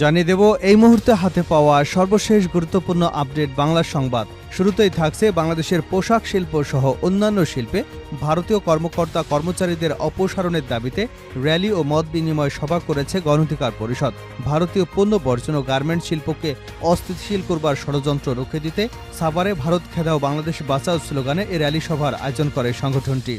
জানিয়ে দেব, এই মুহূর্তে হাতে পাওয়া সর্বশেষ গুরুত্বপূর্ণ আপডেট বাংলা সংবাদ। শুরুতেই থাকছে বাংলাদেশের পোশাক শিল্প সহ অন্যান্য শিল্পে ভারতীয় কর্মকর্তা কর্মচারীদের অপসারণের দাবিতে র্যালি ও মত বিনিময় সভা করেছে গণঅধিকার পরিষদ। ভারতীয় পণ্য বর্জন ও গার্মেন্ট শিল্পকে অস্থিতিশীল করবার ষড়যন্ত্র রুখে দিতে সাভারে ভারত খেদাও বাংলাদেশ বাঁচাও স্লোগানে এ র্যালি সভার আয়োজন করে সংগঠনটি।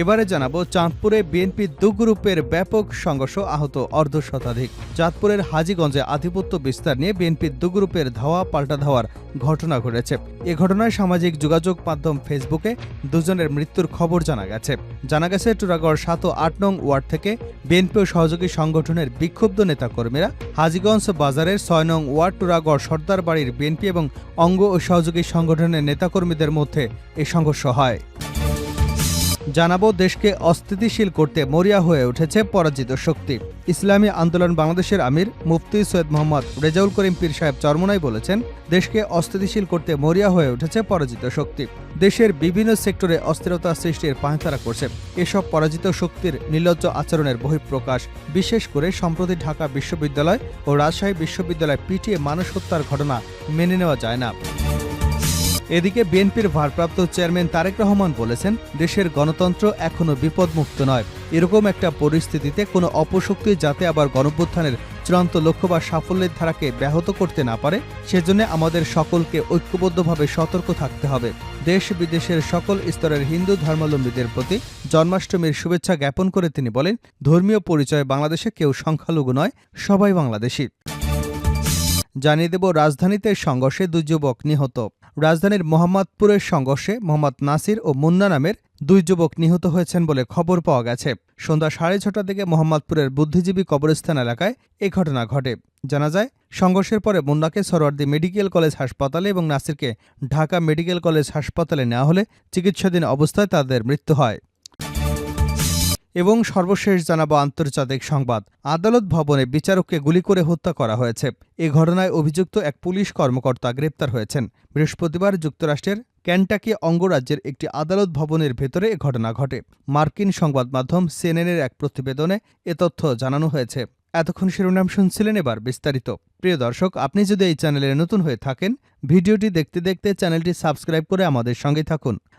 এবারে জানাব চাঁদপুরে বিএনপি দু গ্রুপের ব্যাপক সংঘর্ষ আহত অর্ধ শতাধিক। চাঁদপুরের হাজীগঞ্জে আধিপত্য বিস্তার নিয়ে বিএনপির দু গ্রুপের ধাওয়া পাল্টা ধাওয়ার ঘটনা ঘটেছে। এ ঘটনায় সামাজিক যোগাযোগ মাধ্যম ফেসবুকে দুজনের মৃত্যুর খবর জানা গেছে। জানা গেছে টুরাগড় সাত ও আট নং ওয়ার্ড থেকে বিএনপি ও সহযোগী সংগঠনের বিক্ষুব্ধ নেতাকর্মীরা হাজীগঞ্জ বাজারের ছয় নং ওয়ার্ড টুরাগড় সর্দার বাড়ির বিএনপি এবং অঙ্গ ও সহযোগী সংগঠনের নেতাকর্মীদের মধ্যে এ সংঘর্ষ হয়। জানাব দেশকে অস্থিতিশীল করতে মরিয়া হয়ে উঠেছে পরাজিত শক্তি। ইসলামী আন্দোলন বাংলাদেশের আমির মুফতি সৈয়দ মোহাম্মদ রেজাউল করিম পীর সাহেব চরমনাই বলেছেন, দেশকে অস্থিতিশীল করতে মরিয়া হয়ে উঠেছে পরাজিত শক্তি। দেশের বিভিন্ন সেক্টরে অস্থিরতা সৃষ্টির পাঁয়তারা করছে। এসব পরাজিত শক্তির নির্লজ্জ আচরণের বহিঃপ্রকাশ, বিশেষ করে সম্প্রতি ঢাকা বিশ্ববিদ্যালয় ও রাজশাহী বিশ্ববিদ্যালয় পিটিয়ে মানুষ হত্যার ঘটনা মেনে নেওয়া যায় না। এদিকে বিএনপির ভারপ্রাপ্ত চেয়ারম্যান তারেক রহমান বলেছেন, দেশের গণতন্ত্র এখনও বিপদমুক্ত নয়। এরকম একটা পরিস্থিতিতে কোনো অপশক্তি যাতে আবার গণভ্যুত্থানের চূড়ান্ত লক্ষ্য বা সাফল্যের ধারাকে ব্যাহত করতে না পারে, সেজন্য আমাদের সকলকে ঐক্যবদ্ধভাবে সতর্ক থাকতে হবে। দেশ বিদেশের সকল স্তরের হিন্দু ধর্মাবলম্বীদের প্রতি জন্মাষ্টমীর শুভেচ্ছা জ্ঞাপন করে তিনি বলেন, ধর্মীয় পরিচয় বাংলাদেশে কেউ সংখ্যালঘু নয়, সবাই বাংলাদেশি। জানিয়ে দেব রাজধানীতে সংঘর্ষে দুই যুবক নিহত। রাজধানীর মোহাম্মদপুরের সংঘর্ষে মোহাম্মদ নাসির ও মুন্না নামের দুই যুবক নিহত হয়েছেন বলে খবর পাওয়া গেছে। সন্ধ্যা সাড়ে ছটার দিকে মোহাম্মদপুরের বুদ্ধিজীবী কবরস্থান এলাকায় এ ঘটনা ঘটে। জানা যায়, সংঘর্ষের পরে মুন্নাকে সরোয়ার্দী মেডিকেল কলেজ হাসপাতালে এবং নাসিরকে ঢাকা মেডিকেল কলেজ হাসপাতালে নেওয়া হলে চিকিৎসাধীন অবস্থায় তাদের মৃত্যু হয়। এবং সর্বশেষ জানাব আন্তর্জাতিক সংবাদ। আদালত ভবনে বিচারককে গুলি করে হত্যা করা হয়েছে। এ ঘটনায় অভিযুক্ত এক পুলিশ কর্মকর্তা গ্রেপ্তার হয়েছেন। বৃহস্পতিবার যুক্তরাষ্ট্রের ক্যান্টাকি অঙ্গরাজ্যের একটি আদালত ভবনের ভেতরে এ ঘটনা ঘটে। মার্কিন সংবাদ মাধ্যম সিএনএনের এক প্রতিবেদনে এ তথ্য জানানো হয়েছে। এতক্ষণ শিরোনাম শুনছিলেন এবার বিস্তারিত। প্রিয় দর্শক, আপনি যদি এই চ্যানেলে নতুন হয়ে থাকেন, ভিডিওটি দেখতে দেখতে চ্যানেলটি সাবস্ক্রাইব করে আমাদের সঙ্গে থাকুন।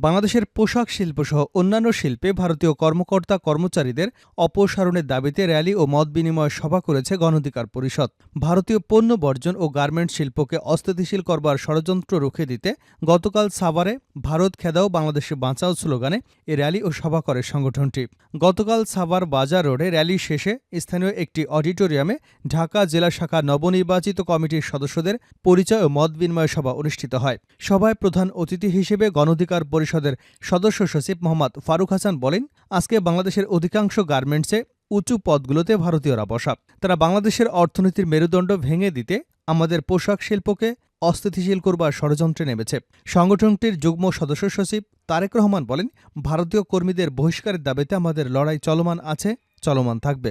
বাংলাদেশের পোশাক শিল্পসহ অন্যান্য শিল্পে ভারতীয় কর্মকর্তা কর্মচারীদের অপসারণের দাবিতে র্যালি ও মত বিনিময় সভা করেছে গণঅধিকার পরিষদ। ভারতীয় পণ্য বর্জন ও গার্মেন্ট শিল্পকে অস্থিতিশীল করবার ষড়যন্ত্র রুখে দিতে গতকাল সাভারে ভারত খেদাও বাংলাদেশে বাঁচাও স্লোগানে এ র্যালি ও সভা করে সংগঠনটি। গতকাল সাভার বাজার রোডে র্যালি শেষে স্থানীয় একটি অডিটোরিয়ামে ঢাকা জেলা শাখা নবনির্বাচিত কমিটির সদস্যদের পরিচয় ও মত বিনিময় সভা অনুষ্ঠিত হয়। সভায় প্রধান অতিথি হিসেবে গণঅধিকার পরিষদের সদস্য সচিব মোহাম্মদ ফারুক হাসান বলেন, আজকে বাংলাদেশের অধিকাংশ গার্মেন্টসে উঁচু পদগুলোতে ভারতীয়রা বসা। তারা বাংলাদেশের অর্থনীতির মেরুদণ্ড ভেঙে দিতে আমাদের পোশাক শিল্পকে অস্থিতিশীল করবার ষড়যন্ত্রে নেমেছে। সংগঠনটির যুগ্ম সদস্য সচিব তারেক রহমান বলেন, ভারতীয় কর্মীদের বহিষ্কারের দাবিতে আমাদের লড়াই চলমান আছে, চলমান থাকবে।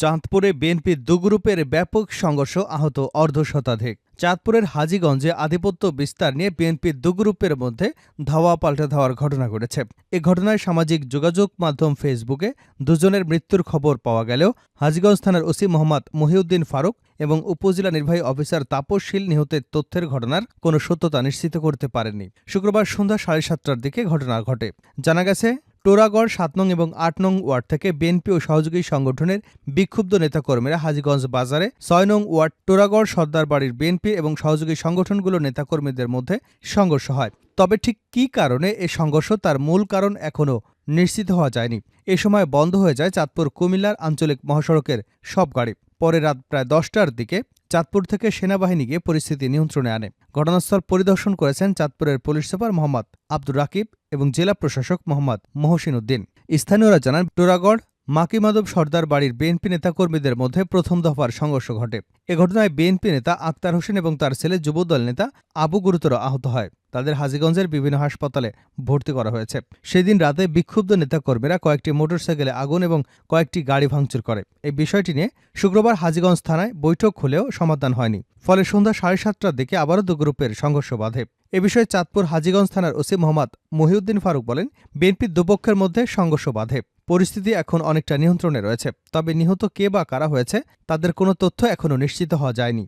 চাঁদপুরে বিএনপির দু গ্রুপের ব্যাপক সংঘর্ষ আহত অর্ধ শতাধিক চাঁদপুরের হাজীগঞ্জে আধিপত্য বিস্তার নিয়ে বিএনপির দু গ্রুপের মধ্যে ধাওয়া পাল্টা ধাওয়ার ঘটনা ঘটেছে। এ ঘটনায় সামাজিক যোগাযোগ মাধ্যম ফেসবুকে দুজনের মৃত্যুর খবর পাওয়া গেলেও হাজীগঞ্জ থানার ওসি মোহাম্মদ মহিউদ্দিন ফারুক এবং উপজেলা নির্বাহী অফিসার তাপসশীল নিহতের তথ্যের ঘটনার কোনো সত্যতা নিশ্চিত করতে পারেননি। শুক্রবার সন্ধ্যা সাড়ে সাতটার দিকে ঘটনা ঘটে। জানা গেছে টোরাগড়, সাত নং এবং আট নং ওয়ার্ড থেকে বিএনপি ও সহযোগী সংগঠনের বিক্ষুব্ধ নেতাকর্মীরা হাজীগঞ্জ বাজারে ছয় নং ওয়ার্ড টোরাগড়, সর্দার বাড়ির বিএনপি এবং সহযোগী সংগঠনগুলোর নেতাকর্মীদের মধ্যে সংঘর্ষ হয়। তবে ঠিক কী কারণে এ সংঘর্ষ তার মূল কারণ এখনও নিশ্চিত হওয়া যায়নি। এ সময় বন্ধ হয়ে যায় চাঁদপুর, কুমিল্লার আঞ্চলিক মহাসড়কের সব গাড়ি। পরে রাত প্রায় দশটার দিকে চাঁদপুর থেকে সেনাবাহিনীকে পরিস্থিতি নিয়ন্ত্রণে আনে। ঘটনাস্থল পরিদর্শন করেছেন চাঁদপুরের পুলিশ সুপার মোহাম্মদ আব্দুর রাকিব এবং জেলা প্রশাসক মোহাম্মদ মহসিন উদ্দিন। স্থানীয়রা জানান টোরাগড় মাকিমাদব সর্দার বাড়ির বিএনপি নেতাকর্মীদের মধ্যে প্রথম দফার সংঘর্ষ ঘটে। এ ঘটনায় বিএনপি নেতা আক্তার হোসেন এবং তার ছেলে যুবদল নেতা আবু গুরুতর আহত হয়। তাদের হাজীগঞ্জের বিভিন্ন হাসপাতালে ভর্তি করা হয়েছে। সেদিন রাতে বিক্ষুব্ধ নেতাকর্মীরা কয়েকটি মোটরসাইকেলে আগুন এবং কয়েকটি গাড়ি ভাঙচুর করে। এই বিষয়টি নিয়ে শুক্রবার হাজীগঞ্জ থানায় বৈঠক হলেও সমাধান হয়নি। ফলে সন্ধ্যা সাড়ে সাতটার দিকে আবারও দু গ্রুপের সংঘর্ষ বাধে। এ বিষয়ে চাঁদপুর হাজীগঞ্জ থানার ওসি মোহাম্মদ মহিউদ্দিন ফারুক বলেন বিএনপির দুপক্ষের মধ্যে সংঘর্ষ বাধে। পরিস্থিতি এখন অনেকটা নিয়ন্ত্রণে রয়েছে, তবে নিহত কে বা কারা হয়েছে তাদের কোনো তথ্য এখনও নিশ্চিত হওয়া যায়নি।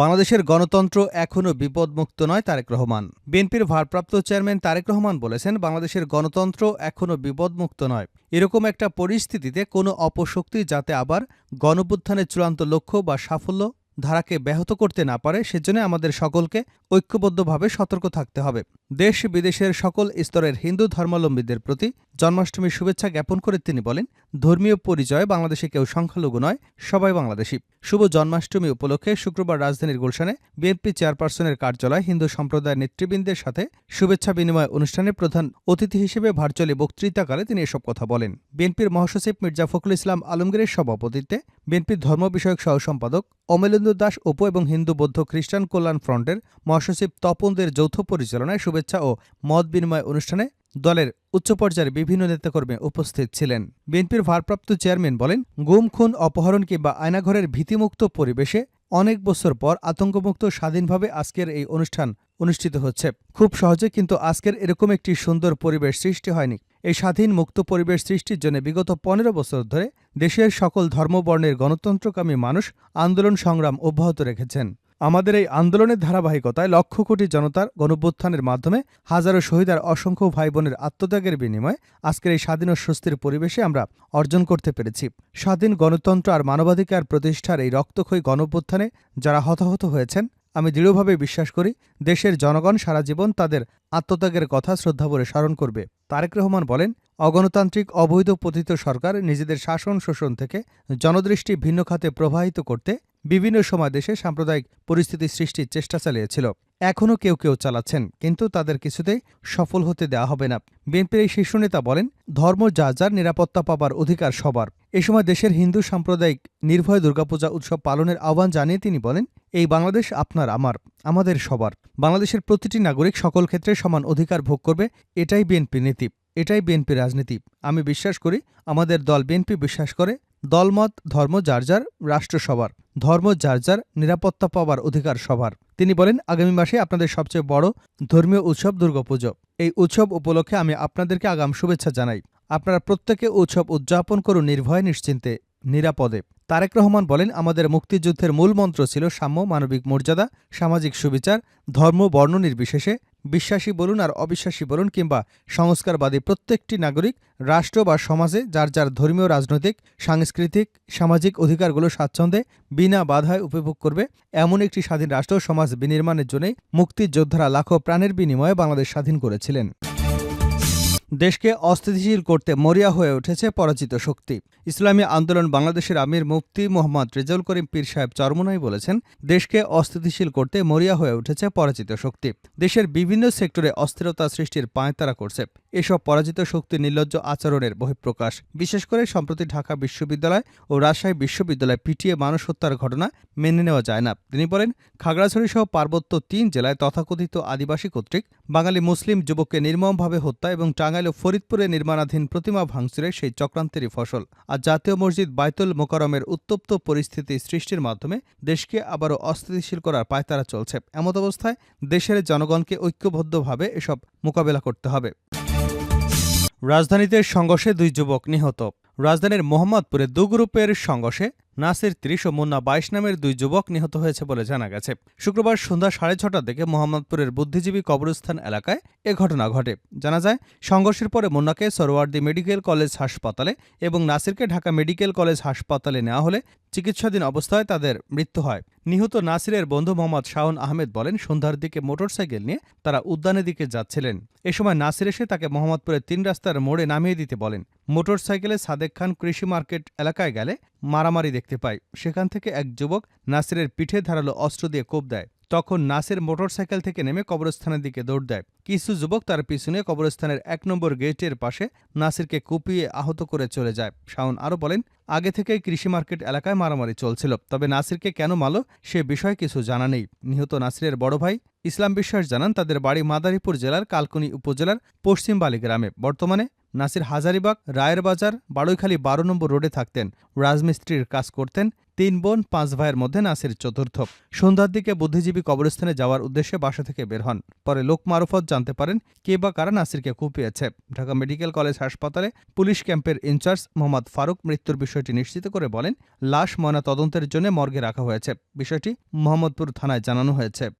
বাংলাদেশের গণতন্ত্র এখনও বিপদমুক্ত নয়, তারেক রহমান। বিএনপির ভারপ্রাপ্ত চেয়ারম্যান তারেক রহমান বলেছেন, বাংলাদেশের গণতন্ত্র এখনও বিপদমুক্ত নয়। এরকম একটা পরিস্থিতিতে কোনো অপশক্তি যাতে আবার গণপুত্থানের চূড়ান্ত লক্ষ্য বা সাফল্য ধারাকে ব্যাহত করতে না পারে, সেজন্য আমাদের সকলকে ঐক্যবদ্ধভাবে সতর্ক থাকতে হবে। দেশ বিদেশের সকল স্তরের হিন্দু ধর্মাবলম্বীদের প্রতি জন্মাষ্টমীর শুভেচ্ছা জ্ঞাপন করে তিনি বলেন, ধর্মীয় পরিচয়ে বাংলাদেশে কেউ সংখ্যালঘু নয়, সবাই বাংলাদেশি। শুভ জন্মাষ্টমী উপলক্ষে শুক্রবার রাজধানীর গুলশানে বিএনপি চেয়ারপারসনের কার্যালয় হিন্দু সম্প্রদায়ের নেতৃবৃন্দের সাথে শুভেচ্ছা বিনিময় অনুষ্ঠানে প্রধান অতিথি হিসেবে ভার্চুয়ালি বক্তৃতাকালে তিনি এসব কথা বলেন। বিএনপির মহাসচিব মির্জা ফখরুল ইসলাম আলমগীরের সভাপতিত্বে বিএনপির ধর্ম বিষয়ক সহ সম্পাদক অমলেন্দু দাস উপ এবং হিন্দু বৌদ্ধ খ্রিস্টান কল্যাণ ফ্রন্টের মহাসচিব তপনদের যৌথ পরিচালনায় শুভেচ্ছা ও মত বিনিময় অনুষ্ঠানে দলের উচ্চ পর্যায়ের বিভিন্ন নেতাকর্মী উপস্থিত ছিলেন। বিএনপির ভারপ্রাপ্ত চেয়ারম্যান বলেন, গুম, খুন, অপহরণ কিংবা আয়নাঘরের ভীতিমুক্ত পরিবেশে অনেক বছর পর আতঙ্কমুক্ত স্বাধীনভাবে আজকের এই অনুষ্ঠান অনুষ্ঠিত হচ্ছে। খুব সহজে কিন্তু আজকের এরকম একটি সুন্দর পরিবেশ সৃষ্টি হয়নি। এই স্বাধীন মুক্ত পরিবেশ সৃষ্টির জন্য বিগত পনেরো বছর ধরে দেশের সকল ধর্মবর্ণের গণতন্ত্রকামী মানুষ আন্দোলন সংগ্রাম অব্যাহত রেখেছেন। আমাদের এই আন্দোলনের ধারাবাহিকতায় লক্ষ কোটি জনতার গণভ্যুত্থানের মাধ্যমে হাজারো শহীদ আর অসংখ্য ভাই বোনের আত্মত্যাগের বিনিময়ে আজকের এই স্বাধীন ও স্বস্তির পরিবেশে আমরা অর্জন করতে পেরেছি। স্বাধীন গণতন্ত্র আর মানবাধিকার প্রতিষ্ঠার এই রক্তক্ষয়ী গণভ্যুত্থানে যারা হতাহত হয়েছেন, আমি দৃঢ়ভাবে বিশ্বাস করি দেশের জনগণ সারা জীবন তাদের আত্মত্যাগের কথা শ্রদ্ধাভরে স্মরণ করবে। তারেক রহমান বলেন, অগণতান্ত্রিক, অবৈধ পতিত সরকার নিজেদের শাসন শোষণ থেকে জনদৃষ্টি ভিন্ন খাতে প্রবাহিত করতে বিভিন্ন সময় দেশে সাম্প্রদায়িক পরিস্থিতি সৃষ্টির চেষ্টা চালিয়েছিল। এখনও কেউ কেউ চালাচ্ছেন, কিন্তু তাদের কিছুতে সফল হতে দেওয়া হবে না। বিএনপির এই শীর্ষ নেতা বলেন, ধর্ম যা যার নিরাপত্তা পাবার অধিকার সবার। এ সময় দেশের হিন্দু সাম্প্রদায়িক নির্ভয় দুর্গাপূজা উৎসব পালনের আহ্বান জানিয়ে তিনি বলেন, এই বাংলাদেশ আপনার, আমার, আমাদের সবার। বাংলাদেশের প্রতিটি নাগরিক সকল ক্ষেত্রে সমান অধিকার ভোগ করবে, এটাই বিএনপির নীতি। এটাই বিএনপি রাজনীতি। আমি বিশ্বাস করি আমাদের দল বিএনপি বিশ্বাস করে, দলমত, ধর্ম যার যার, রাষ্ট্র সবার। ধর্ম যার যার, নিরাপত্তা পাওয়ার অধিকার সবার। তিনি বলেন, আগামী মাসে আপনাদের সবচেয়ে বড় ধর্মীয় উৎসব দুর্গাপুজো। এই উৎসব উপলক্ষে আমি আপনাদেরকে আগাম শুভেচ্ছা জানাই। আপনারা প্রত্যেকে উৎসব উদযাপন করুন নির্ভয়, নিশ্চিন্তে, নিরাপদে। তারেক রহমান বলেন, আমাদের মুক্তিযুদ্ধের মূল মন্ত্র ছিল সাম্য, মানবিক মর্যাদা, সামাজিক সুবিচার, ধর্ম, বর্ণ নির্বিশেষে। বিশ্বাসী বলুন আর অবিশ্বাসী বলুন কিংবা সংস্কারবাদী প্রত্যেকটি নাগরিক, রাষ্ট্র বা সমাজে যার যার ধর্মীয়, রাজনৈতিক, সাংস্কৃতিক, সামাজিক অধিকারগুলো স্বাচ্ছন্দ্যে বিনা বাধায় উপভোগ করবে, এমন একটি স্বাধীন রাষ্ট্র সমাজ বিনির্মাণের জন্যই মুক্তিযোদ্ধারা লাখো প্রাণের বিনিময়ে বাংলাদেশ স্বাধীন করেছিলেন। দেশকে অস্থিতিশীল করতে মরিয়া হয়ে উঠেছে পরাজিত শক্তি। ইসলামী আন্দোলন বাংলাদেশের আমির মুফতি মোহাম্মদ রেজাউল করিম পীর সাহেব চরমনাই বলেছেন, দেশকে অস্থিতিশীল করতে মরিয়া হয়ে উঠেছে পরাজিত শক্তি। দেশের বিভিন্ন সেক্টরে অস্থিরতা সৃষ্টির পায়তারা করছে। এসব পরাজিত শক্তি নির্লজ্জ আচরণের বহিঃপ্রকাশ। বিশেষ করে সম্প্রতি ঢাকা বিশ্ববিদ্যালয় ও রাজশাহী বিশ্ববিদ্যালয় পিটিয়ে মানুষ হত্যার ঘটনা মেনে নেওয়া যায় না। তিনি বলেন খাগড়াছড়ি সহ পার্বত্য তিন জেলায় তথাকথিত আদিবাসী কর্তৃক বাঙালি মুসলিম যুবককে নির্মমভাবে হত্যা এবং টাঙ্গাইল ও ফরিদপুরে নির্মাণাধীন প্রতিমা ভাঙচুরে সেই চক্রান্তেরই ফসল। আর জাতীয় মসজিদ বাইতুল মোকারমের উত্তপ্ত পরিস্থিতি সৃষ্টির মাধ্যমে দেশকে আবারও অস্থিতিশীল করার পায়তারা চলছে। এমত অবস্থায় দেশের জনগণকে ঐক্যবদ্ধভাবে এসব মোকাবেলা করতে হবে। রাজধানীতে সংঘর্ষে দুই যুবক নিহত। রাজধানীর মোহাম্মদপুরে দু গ্রুপের সংঘর্ষে নাসির ত্রিশ ও মুন্না বাইশ নামের দুই যুবক নিহত হয়েছে বলে জানা গেছে। শুক্রবার সন্ধ্যা সাড়ে ছটার দিকে মোহাম্মদপুরের বুদ্ধিজীবী কবরস্থান এলাকায় এ ঘটনা ঘটে। জানা যায়, সংঘর্ষের পরে মুন্নাকে সরোয়ার্দি মেডিকেল কলেজ হাসপাতালে এবং নাসিরকে ঢাকা মেডিকেল কলেজ হাসপাতালে নেওয়া হলে চিকিৎসাধীন অবস্থায় তাদের মৃত্যু হয়। নিহত নাসিরের বন্ধু মোহাম্মদ শাহন আহমেদ বলেন, সন্ধ্যার দিকে মোটরসাইকেল নিয়ে তারা উদ্যানের দিকে যাচ্ছিলেন। এ সময় নাসির এসে তাকে মোহাম্মদপুরের তিন রাস্তার মোড়ে নামিয়ে দিতে বলেন। মোটরসাইকেলে সাদেক খান কৃষি মার্কেট এলাকায় গেলে মারামারি দেখতে পায়। সেখান থেকে এক যুবক নাসিরের পিঠে ধারালো অস্ত্র দিয়ে কোপ দেয়। তখন নাসির মোটরসাইকেল থেকে নেমে কবরস্থানের দিকে দৌড় দেয়। কিছু যুবক তার পিছনে কবরস্থানের এক নম্বর গেটের পাশে নাসিরকে কুপিয়ে আহত করে চলে যায়। শাওন আরও বলেন, আগে থেকেই কৃষি মার্কেট এলাকায় মারামারি চলছিল, তবে নাসিরকে কেন মারল সে বিষয়ে কিছু জানা নেই। নিহত নাসিরের বড় ভাই ইসলাম বিশ্বাস জানান, তাদের বাড়ি মাদারীপুর জেলার কালকুনি উপজেলার পশ্চিম বালি গ্রামে। বর্তমানে নাসির হাজারিবাগ, রায়ের বাজার বাড়ৈখালী বারো নম্বর রোডে থাকতেন। রাজমিস্ত্রির কাজ করতেন তিন বোন, পাঁচ ভাইয়ের মধ্যে নাসির চতুর্থ। সন্ধ্যার দিকে বুদ্ধিজীবী কবরস্থানে যাওয়ার উদ্দেশ্যে বাসা থেকে বের হন। পরে লোক মারফত জানতে পারেন কে বা কারা নাসিরকে কুপিয়েছে। ঢাকা মেডিকেল কলেজ হাসপাতালে পুলিশ ক্যাম্পের ইনচার্জ মোহাম্মদ ফারুক মৃত্যুর বিষয়টি নিশ্চিত করে বলেন, লাশ ময়না তদন্তের জন্য মর্গে রাখা হয়েছে। বিষয়টি মোহাম্মদপুর থানায় জানানো হয়েছে।